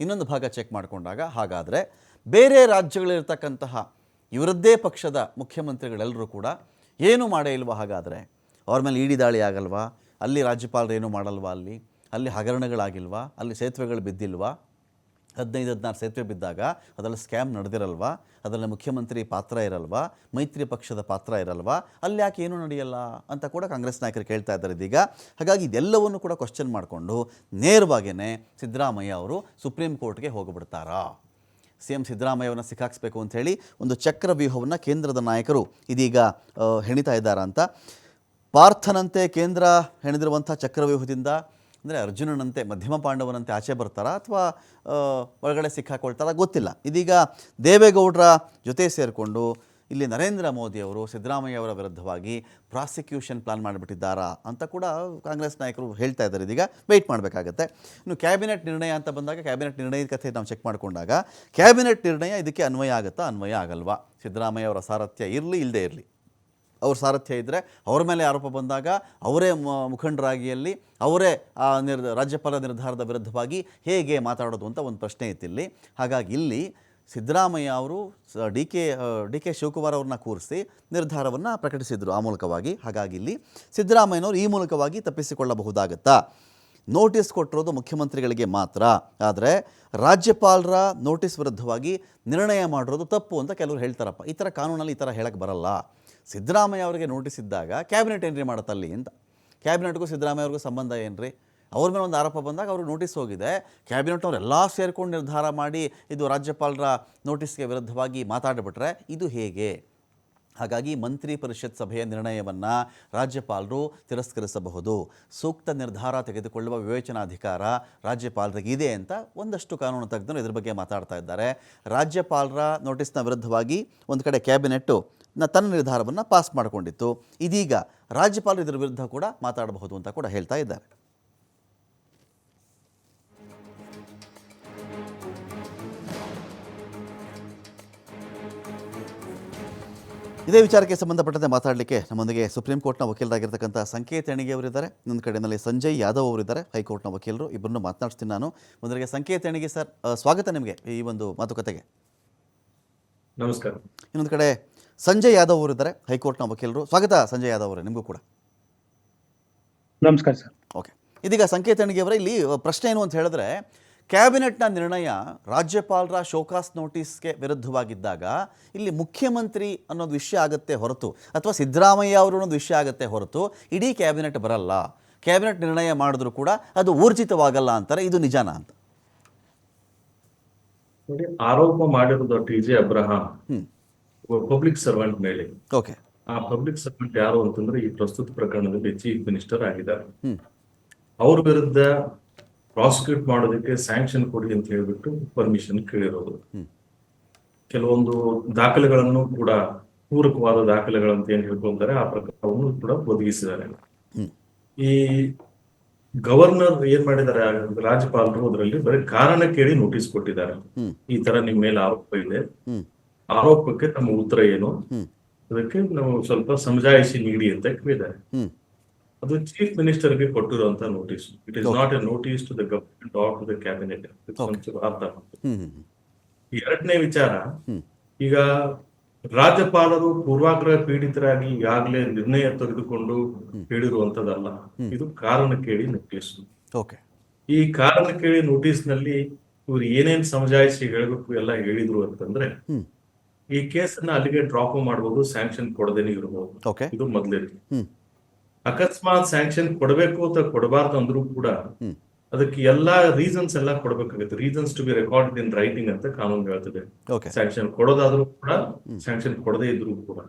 ಇನ್ನೊಂದು ಭಾಗ ಚೆಕ್ ಮಾಡಿಕೊಂಡಾಗ ಹಾಗಾದರೆ ಬೇರೆ ರಾಜ್ಯಗಳಿರ್ತಕ್ಕಂತಹ ಇವರದ್ದೇ ಪಕ್ಷದ ಮುಖ್ಯಮಂತ್ರಿಗಳೆಲ್ಲರೂ ಕೂಡ ಏನು ಮಾಡೇ ಇಲ್ವಾ ಹಾಗಾದರೆ? ಅವ್ರ ಮೇಲೆ ಇಡಿ ದಾಳಿ ಆಗಲ್ವಾ? ಅಲ್ಲಿ ರಾಜ್ಯಪಾಲರು ಏನು ಮಾಡಲ್ವಾ ಅಲ್ಲಿ? ಅಲ್ಲಿ ಹಗರಣಗಳಾಗಿಲ್ವಾ? ಅಲ್ಲಿ ಸೇತುವೆಗಳು ಬಿದ್ದಿಲ್ವಾ? ಹದಿನೈದು, ಹದಿನಾರು ಸೇತುವೆ ಬಿದ್ದಾಗ ಅದರಲ್ಲಿ ಸ್ಕ್ಯಾಮ್ ನಡೆದಿರಲ್ವಾ? ಅದರಲ್ಲಿ ಮುಖ್ಯಮಂತ್ರಿ ಪಾತ್ರ ಇರಲ್ವಾ? ಮೈತ್ರಿ ಪಕ್ಷದ ಪಾತ್ರ ಇರಲ್ವಾ? ಅಲ್ಲಿ ಯಾಕೆ ಏನೂ ನಡೆಯಲ್ಲ ಅಂತ ಕೂಡ ಕಾಂಗ್ರೆಸ್ ನಾಯಕರು ಕೇಳ್ತಾ ಇದ್ದಾರೆ ಇದೀಗ. ಹಾಗಾಗಿ ಇದೆಲ್ಲವನ್ನು ಕೂಡ ಕ್ವಶನ್ ಮಾಡಿಕೊಂಡು ನೇರವಾಗಿಯೇ ಸಿದ್ದರಾಮಯ್ಯ ಅವರು ಸುಪ್ರೀಂ ಕೋರ್ಟ್ಗೆ ಹೋಗಿಬಿಡ್ತಾರಾ? ಸಿ ಎಂ ಸಿದ್ದರಾಮಯ್ಯವನ್ನು ಸಿಕ್ಕಾಕ್ಸ್ಬೇಕು ಅಂತ ಹೇಳಿ ಒಂದು ಚಕ್ರವ್ಯೂಹವನ್ನು ಕೇಂದ್ರದ ನಾಯಕರು ಇದೀಗ ಹೆಣಿತಾ ಇದ್ದಾರಾ ಅಂತ ಪಾರ್ಥನಂತೆ ಕೇಂದ್ರ ಹೆಣೆದಿರುವಂಥ ಚಕ್ರವ್ಯೂಹದಿಂದ ಅಂದರೆ ಅರ್ಜುನನಂತೆ, ಮಧ್ಯಮ ಪಾಂಡವನಂತೆ ಆಚೆ ಬರ್ತಾರಾ ಅಥವಾ ಒಳಗಡೆ ಸಿಕ್ಕಾಕೊಳ್ತಾರಾ ಗೊತ್ತಿಲ್ಲ. ಇದೀಗ ದೇವೇಗೌಡರ ಜೊತೆ ಸೇರಿಕೊಂಡು ಇಲ್ಲಿ ನರೇಂದ್ರ ಮೋದಿ ಅವರು, ಸಿದ್ದರಾಮಯ್ಯ ಅವರ ವಿರುದ್ಧವಾಗಿ ಪ್ರಾಸಿಕ್ಯೂಷನ್ ಪ್ಲಾನ್ ಮಾಡಿಬಿಟ್ಟಿದ್ದಾರಾ ಅಂತ ಕೂಡ ಕಾಂಗ್ರೆಸ್ ನಾಯಕರು ಹೇಳ್ತಾ ಇದ್ದಾರೆ. ಇದೀಗ ವೆಯ್ಟ್ ಮಾಡಬೇಕಾಗತ್ತೆ. ಇನ್ನು ಕ್ಯಾಬಿನೆಟ್ ನಿರ್ಣಯ ಅಂತ ಬಂದಾಗ, ಕ್ಯಾಬಿನೆಟ್ ನಿರ್ಣಯದ ಕಥೆ ನಾವು ಚೆಕ್ ಮಾಡಿಕೊಂಡಾಗ, ಕ್ಯಾಬಿನೆಟ್ ನಿರ್ಣಯ ಇದಕ್ಕೆ ಅನ್ವಯ ಆಗುತ್ತಾ, ಅನ್ವಯ ಆಗಲ್ವಾ? ಸಿದ್ದರಾಮಯ್ಯ ಅವರ ಸಾರಥ್ಯ ಇರಲಿ ಇಲ್ಲದೇ ಇರಲಿ. ಅವ್ರ ಸಾರಥ್ಯ ಇದ್ದರೆ ಅವ್ರ ಮೇಲೆ ಆರೋಪ ಬಂದಾಗ ಅವರೇ ಮುಖಂಡರಾಗಿಯಲ್ಲಿ ಅವರೇ ಆ ನಿರ್ ರಾಜ್ಯಪಾಲ ನಿರ್ಧಾರದ ವಿರುದ್ಧವಾಗಿ ಹೇಗೆ ಮಾತಾಡೋದು ಅಂತ ಒಂದು ಪ್ರಶ್ನೆ ಇತ್ತಿಲ್ಲಿ. ಹಾಗಾಗಿ ಇಲ್ಲಿ ಸಿದ್ದರಾಮಯ್ಯ ಅವರು D K D K Shivakumar ಅವ್ರನ್ನ ಕೂರಿಸಿ ನಿರ್ಧಾರವನ್ನು ಪ್ರಕಟಿಸಿದರು ಆ ಮೂಲಕವಾಗಿ. ಹಾಗಾಗಿ ಇಲ್ಲಿ ಸಿದ್ದರಾಮಯ್ಯನವರು ಈ ಮೂಲಕವಾಗಿ ತಪ್ಪಿಸಿಕೊಳ್ಳಬಹುದಾಗತ್ತಾ? ನೋಟಿಸ್ ಕೊಟ್ಟಿರೋದು ಮುಖ್ಯಮಂತ್ರಿಗಳಿಗೆ ಮಾತ್ರ. ಆದರೆ ರಾಜ್ಯಪಾಲರ ನೋಟಿಸ್ ವಿರುದ್ಧವಾಗಿ ನಿರ್ಣಯ ಮಾಡಿರೋದು ತಪ್ಪು ಅಂತ ಕೆಲವರು ಹೇಳ್ತಾರಪ್ಪ. ಈ ಥರ ಕಾನೂನಲ್ಲಿ ಈ ಥರ ಹೇಳಕ್ಕೆ ಬರಲ್ಲ. ಸಿದ್ದರಾಮಯ್ಯ ಅವರಿಗೆ ನೋಟಿಸ್ ಇದ್ದಾಗ ಕ್ಯಾಬಿನೆಟ್ ಏನ್ರಿ ಮಾಡುತ್ತಲ್ಲಿ ಅಂತ. ಕ್ಯಾಬಿನೆಟ್ಗೂ ಸಿದ್ದರಾಮಯ್ಯ ಅವ್ರಿಗೂ ಸಂಬಂಧ ಏನ್ರಿ? ಅವ್ರ ಮೇಲೆ ಒಂದು ಆರೋಪ ಬಂದಾಗ ಅವ್ರಿಗೆ ನೋಟಿಸ್ ಹೋಗಿದೆ. ಕ್ಯಾಬಿನೆಟ್ನವರೆಲ್ಲ ಸೇರಿಕೊಂಡು ಸೇರ್ಕೊಂಡು ನಿರ್ಧಾರ ಮಾಡಿ ಇದು ರಾಜ್ಯಪಾಲರ ನೋಟಿಸ್ಗೆ ವಿರುದ್ಧವಾಗಿ ಮಾತಾಡಿಬಿಟ್ರೆ ಇದು ಹೇಗೆ? ಹಾಗಾಗಿ ಮಂತ್ರಿ ಪರಿಷತ್ ಸಭೆಯ ನಿರ್ಣಯವನ್ನು ರಾಜ್ಯಪಾಲರು ತಿರಸ್ಕರಿಸಬಹುದು. ಸೂಕ್ತ ನಿರ್ಧಾರ ತೆಗೆದುಕೊಳ್ಳುವ ವಿವೇಚನಾಧಿಕಾರ ರಾಜ್ಯಪಾಲರಿಗೆ ಇದೆ ಅಂತ ಒಂದಷ್ಟು ಕಾನೂನು ತಜ್ಞರು ಇದ್ರ ಬಗ್ಗೆ ಮಾತಾಡ್ತಾ ಇದ್ದಾರೆ. ರಾಜ್ಯಪಾಲರ ನೋಟಿಸ್ನ ವಿರುದ್ಧವಾಗಿ ಒಂದು ಕಡೆ ಕ್ಯಾಬಿನೆಟ್ಟು ತನ್ನ ನಿರ್ಧಾರವನ್ನು ಪಾಸ್ ಮಾಡಿಕೊಂಡಿತ್ತು. ಇದೀಗ ರಾಜ್ಯಪಾಲರು ಇದರ ವಿರುದ್ಧ ಕೂಡ ಮಾತಾಡಬಹುದು ಅಂತ ಕೂಡ ಹೇಳ್ತಾ ಇದ್ದಾರೆ. ಇದೇ ವಿಚಾರಕ್ಕೆ ಸಂಬಂಧಪಟ್ಟಂತೆ ಮಾತಾಡಲಿಕ್ಕೆ ನಮ್ಮೊಂದಿಗೆ ಸುಪ್ರೀಂ ಕೋರ್ಟ್ನ ವಕೀಲರಾಗಿರ್ತಕ್ಕಂಥ ಸಂಕೇತ್ ಎಣಿಗೆ ಅವರಿದ್ದಾರೆ. ನನ್ನ ಕಡೆಯಲ್ಲಿ ಸಂಜಯ್ ಯಾದವ್ ಅವರಿದ್ದಾರೆ. ಹೈಕೋರ್ಟ್ನ ವಕೀಲರು ಇಬ್ಬರನ್ನು ಮಾತನಾಡ್ತೀನಿ ನಾನು. ಮೊದಲಿಗೆ ಸಂಕೇತ್ ಎಣಿಗೆ ಸರ್ ಸ್ವಾಗತ ನಿಮಗೆ ಈ ಒಂದು ಮಾತುಕತೆಗೆ. ನಮಸ್ಕಾರ. ಇನ್ನೊಂದು ಕಡೆ ಸಂಜಯ್ ಯಾದವ್ ಅವರಿದ್ದಾರೆ ಹೈಕೋರ್ಟ್ನ ವಕೀಲರು. ಸ್ವಾಗತ ಸಂಜಯ್ ಯಾದವ್ ಅವರೇ ನಿಮಗೂ ಕೂಡ. ನಮಸ್ಕಾರ ಸರ್. ಓಕೆ. ಇದೀಗ ಸಂಕೇತ ಅವರೇ ಇಲ್ಲಿ ಪ್ರಶ್ನೆ ಏನು ಅಂತ ಹೇಳಿದ್ರೆ ಕ್ಯಾಬಿನೆಟ್ನ ನಿರ್ಣಯ ರಾಜ್ಯಪಾಲರ ಶೋಕಾಸ್ ನೋಟಿಸ್ಗೆ ವಿರುದ್ಧವಾಗಿದ್ದಾಗ ಇಲ್ಲಿ ಮುಖ್ಯಮಂತ್ರಿ ಅನ್ನೋದು ವಿಷಯ ಆಗುತ್ತೆ ಹೊರತು ಅಥವಾ ಸಿದ್ದರಾಮಯ್ಯ ಅವರು ಅನ್ನೋದು ವಿಷಯ ಆಗುತ್ತೆ ಹೊರತು ಇಡೀ ಕ್ಯಾಬಿನೆಟ್ ಬರಲ್ಲ. ಕ್ಯಾಬಿನೆಟ್ ನಿರ್ಣಯ ಮಾಡಿದ್ರು ಕೂಡ ಅದು ಊರ್ಜಿತವಾಗಲ್ಲ ಅಂತಾರೆ. ಇದು ನಿಜಾನ ಅಂತ? ನೋಡಿ ಆರೋಪ ಮಾಡಿರೋದು T J Abraham public servant ಮೇಲೆ. ಓಕೆ. ಆ ಪಬ್ಲಿಕ್ ಸರ್ವೆಂಟ್ ಯಾರು ಅಂತಂದ್ರೆ ಈ ಪ್ರಸ್ತುತ ಪ್ರಕರಣದಲ್ಲಿ ಚೀಫ್ ಮಿನಿಸ್ಟರ್ ಆಗಿದ್ದಾರೆ. ಹ್ಮ್. ಅವ್ರ ವಿರುದ್ಧ ಪ್ರಾಸಿಕ್ಯೂಟ್ ಮಾಡೋದಕ್ಕೆ ಸ್ಯಾಂಕ್ಷನ್ ಕೊಡಿ ಅಂತ ಹೇಳ್ಬಿಟ್ಟು ಪರ್ಮಿಷನ್ ಕೇಳಿರೋದು. ಕೆಲವೊಂದು ದಾಖಲೆಗಳನ್ನು ಕೂಡ ಪೂರಕವಾದ ದಾಖಲೆಗಳಂತ ಏನ್ ಹೇಳ್ಕೊಂತಾರೆ ಆ ಪ್ರಕಾರವನ್ನು ಕೂಡ ಒದಗಿಸಿದ್ದಾರೆ. ಈ ಗವರ್ನರ್ ಏನ್ ಮಾಡಿದ್ದಾರೆ ರಾಜ್ಯಪಾಲರು ಅದರಲ್ಲಿ ಬರೀ ಕಾರಣ ಕೇಳಿ ನೋಟಿಸ್ ಕೊಟ್ಟಿದ್ದಾರೆ. ಈ ತರ ನಿಮ್ ಮೇಲೆ ಆರೋಪ ಇದೆ. ಆರೋಪಕ್ಕೆ ನಮ್ಮ ಉತ್ತರ ಏನು? ಅದಕ್ಕೆ ನಾವು ಸ್ವಲ್ಪ ಸಮಜಾಯಿಸಿ ನೀಡಿ ಅಂತ ಕೇಳಿದ್ದಾರೆ. ಅದು ಚೀಫ್ ಮಿನಿಸ್ಟರ್ಗೆ ಕೊಟ್ಟಿರುವಂತ notice it is not a notice to the government or to the cabinet ಅರ್ಥ. ಎರಡನೇ ವಿಚಾರ ಈಗ ರಾಜ್ಯಪಾಲರು ಪೂರ್ವಾಗ್ರಹ ಪೀಡಿತರಾಗಿ ಈಗಾಗಲೇ ನಿರ್ಣಯ ತೆಗೆದುಕೊಂಡು ಹೇಳಿರುವಂತದಲ್ಲ. ಇದು ಕಾರಣ ಕೇಳಿ ನೋಟಿಸ್ ಓಕೆ ಈ ಕಾರಣ ಕೇಳಿ ನೋಟಿಸ್ನಲ್ಲಿ ಇವ್ರು ಏನೇನ್ ಸಮಜಾಯಿಸಿ ಹೇಳಬೇಕು ಎಲ್ಲ ಹೇಳಿದ್ರು ಅಂತಂದ್ರೆ. ಈ ಕೇಸನ್ನ ಅಲ್ಲಿಗೆ ಡ್ರಾಪ್ ಮಾಡಬಹುದು ಸ್ಯಾಂಕ್ಷನ್ ಕೊಡದೇನೆ ಇರಬಹುದು ಇದು ಮೊದಲೇ. ಅಕಸ್ಮಾತ್ ಸ್ಯಾಂಕ್ಷನ್ ಕೊಡಬೇಕು ಅಂತ ಕೊಡಬಾರ್ದು ಅಂದ್ರೂ ಕೂಡ. ಅದಕ್ಕೆ ಎಲ್ಲಾ ರೀಸನ್ಸ್ ಎಲ್ಲ ಕೊಡಬೇಕಾಗುತ್ತೆ. Reasons to be record in writing ಅಂತ ಕಾನೂನು ಹೇಳ್ತದೆ. ಸ್ಯಾಂಕ್ಷನ್ ಕೊಡೋದಾದ್ರೂ ಕೂಡ ಸ್ಯಾಂಕ್ಷನ್ ಕೊಡದೇ ಇದ್ರು ಕೂಡ.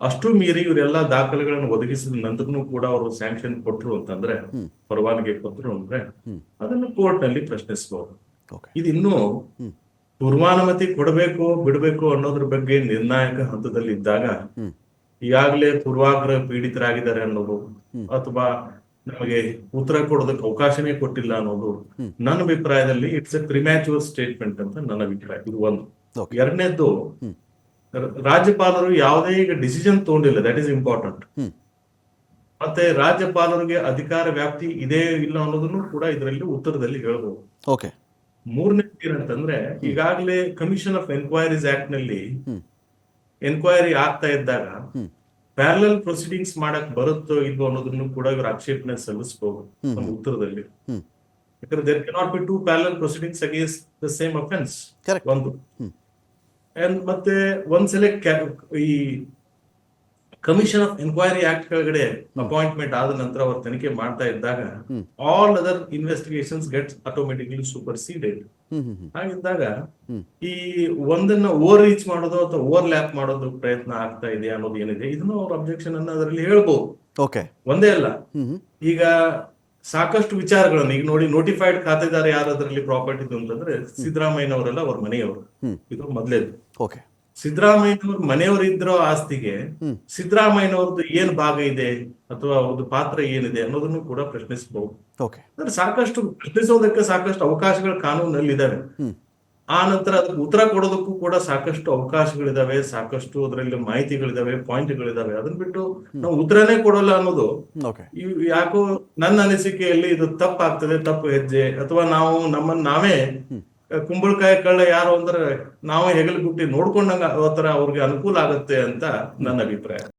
ಅಷ್ಟು ಮೀರಿ ಇವರೆಲ್ಲ ದಾಖಲೆಗಳನ್ನು ಒದಗಿಸಿದ ನಂತರನೂ ಕೂಡ ಅವರು ಸ್ಯಾಂಕ್ಷನ್ ಕೊಟ್ರು ಅಂತಂದ್ರೆ ಪರವಾನಿಗೆ ಕೊಟ್ಟರು ಅಂದ್ರೆ ಅದನ್ನು ಕೋರ್ಟ್ನಲ್ಲಿ ಪ್ರಶ್ನಿಸಬಹುದು ಇದು ಇನ್ನೂ. ಪೂರ್ವಾನುಮತಿ ಕೊಡಬೇಕು ಬಿಡಬೇಕು ಅನ್ನೋದ್ರ ಬಗ್ಗೆ ನಿರ್ಣಾಯಕ ಹಂತದಲ್ಲಿ ಇದ್ದಾಗ. ಈಗಾಗಲೇ ಪೂರ್ವಾಗ್ರಹ ಪೀಡಿತರಾಗಿದ್ದಾರೆ ಅನ್ನೋದು ಅಥವಾ ನಮಗೆ ಉತ್ತರ ಕೊಡೋದಕ್ಕೆ ಅವಕಾಶನೇ ಕೊಟ್ಟಿಲ್ಲ ಅನ್ನೋದು ನನ್ನ ಅಭಿಪ್ರಾಯದಲ್ಲಿ ಇಟ್ಸ್ ಎ ಪ್ರಿಮ್ಯಾಚುವರ್ ಸ್ಟೇಟ್ಮೆಂಟ್ ಅಂತ ನನ್ನ ಅಭಿಪ್ರಾಯ. ಇದು ಒಂದು. ಎರಡನೇದ್ದು ರಾಜ್ಯಪಾಲರು ಯಾವುದೇ ಈಗ ಡಿಸಿಷನ್ ತಗೊಂಡಿಲ್ಲ ದಟ್ ಇಸ್ ಇಂಪಾರ್ಟೆಂಟ್ ಮತ್ತೆ ರಾಜ್ಯಪಾಲರಿಗೆ ಅಧಿಕಾರ ವ್ಯಾಪ್ತಿ ಇದೆ ಇಲ್ಲ ಅನ್ನೋದನ್ನು ಕೂಡ ಇದರಲ್ಲಿ ಉತ್ತರದಲ್ಲಿ ಹೇಳಬಹುದು ಮೂರನೇ ಏನಂತಂದ್ರೆ ಈಗಾಗಲೇ ಕಮಿಷನ್ ಆಫ್ ಎನ್ಕ್ವೈರೀಸ್ ಆಕ್ಟ್ನಲ್ಲಿ. ಎನ್ಕ್ವೈರಿ ಆಗ್ತಾ ಇದ್ದಾಗ. ಪ್ಯಾರಲಲ್ ಪ್ರೊಸೀಡಿಂಗ್ಸ್ ಮಾಡಕ್ ಬರುತ್ತೋ ಇಲ್ವೋ ಅನ್ನೋದನ್ನು ಕೂಡ ಇವರು ಆಕ್ಷೇಪಣೆ ಸಲ್ಲಿಸಬಹುದು ನಮ್ಮ ಉತ್ತರದಲ್ಲಿ. ಯಾಕಂದ್ರೆ there cannot be two parallel proceedings against the same offence ಒಂದು. ಮತ್ತೆ ಒಂದ್ಸಲ ಈ ಕಮಿಷನ್ ಆಫ್ ಎನ್ಕ್ವೈರಿ ಆಕ್ಟ್ ಕೆಳಗಡೆ ಅಪಾಯಿಂಟ್ಮೆಂಟ್ ಆದ ನಂತರ ಅವರು ತನಿಖೆ ಮಾಡ್ತಾ ಇದ್ದಾಗ. All other investigations gets automatically superseded ಹಾಗಿದ್ದಾಗ ಈ ಒಂದನ್ನ ಓವರ್ ರೀಚ್ ಮಾಡೋದು ಅಥವಾ ಓವರ್ ಲ್ಯಾಪ್ ಮಾಡೋದು ಪ್ರಯತ್ನ ಆಗ್ತಾ ಇದೆ ಅನ್ನೋದು ಏನಿದೆ ಇದನ್ನು ಅವ್ರ ಅಬ್ಜೆಕ್ಷನ್ ಅನ್ನ ಅದರಲ್ಲಿ ಹೇಳ್ಬೋದು. ಓಕೆ ಒಂದೇ ಅಲ್ಲ. ಈಗ ಸಾಕಷ್ಟು ವಿಚಾರಗಳನ್ನು ಈಗ ನೋಡಿ ನೋಟಿಫೈಡ್ ಖಾತೆದಾರ ಯಾರು ಅದರಲ್ಲಿ ಪ್ರಾಪರ್ಟಿ ಅಂತಂದ್ರೆ ಸಿದ್ದರಾಮಯ್ಯನವರೆಲ್ಲ ಅವ್ರ ಮನೆಯವರು. ಇದು ಮೊದಲೇದು. ಓಕೆ ಸಿದ್ದರಾಮಯ್ಯನವ್ರ ಮನೆಯವರು ಇದ್ರೋ ಆಸ್ತಿಗೆ. ಸಿದ್ದರಾಮಯ್ಯನವ್ರದ್ದು ಏನ್ ಭಾಗ ಇದೆ ಅಥವಾ ಅವ್ರದ್ದು ಪಾತ್ರ ಏನಿದೆ ಅನ್ನೋದನ್ನು ಕೂಡ ಪ್ರಶ್ನಿಸಬಹುದು ಅಂದ್ರೆ ಸಾಕಷ್ಟು ಪ್ರಶ್ನಿಸೋದಕ್ಕೆ ಸಾಕಷ್ಟು ಅವಕಾಶಗಳು ಕಾನೂನಲ್ಲಿ ಇದಾವೆ ಆ ನಂತರ ಅದಕ್ಕೆ ಉತ್ತರ ಕೊಡೋದಕ್ಕೂ ಕೂಡ ಸಾಕಷ್ಟು ಅವಕಾಶಗಳಿದಾವೆ ಸಾಕಷ್ಟು ಅದರಲ್ಲಿ ಮಾಹಿತಿಗಳಿದಾವೆ ಪಾಯಿಂಟ್ಗಳಿದಾವೆ ಅದನ್ನ ಬಿಟ್ಟು ನಾವು ಉತ್ತರನೇ ಕೊಡೋಲ್ಲ ಅನ್ನೋದು ಯಾಕೋ ನನ್ನ ಅನಿಸಿಕೆಯಲ್ಲಿ ಇದು ತಪ್ಪಾಗ್ತದೆ ತಪ್ಪು ಹೆಜ್ಜೆ ಅಥವಾ ನಾವು ನಮ್ಮನ್ನ ನಾವೇ ಕುಂಬಳಕಾಯಿ ಕಳ್ಳ ಯಾರು ಅಂದ್ರೆ ನಾವು ಹೆಗಲ್ ಗುಟ್ಟಿ ನೋಡ್ಕೊಂಡಂಗ ಅವತ್ತರ ತರ ಅವ್ರಿಗೆ ಅನುಕೂಲ ಆಗುತ್ತೆ ಅಂತ ನನ್ನ ಅಭಿಪ್ರಾಯ.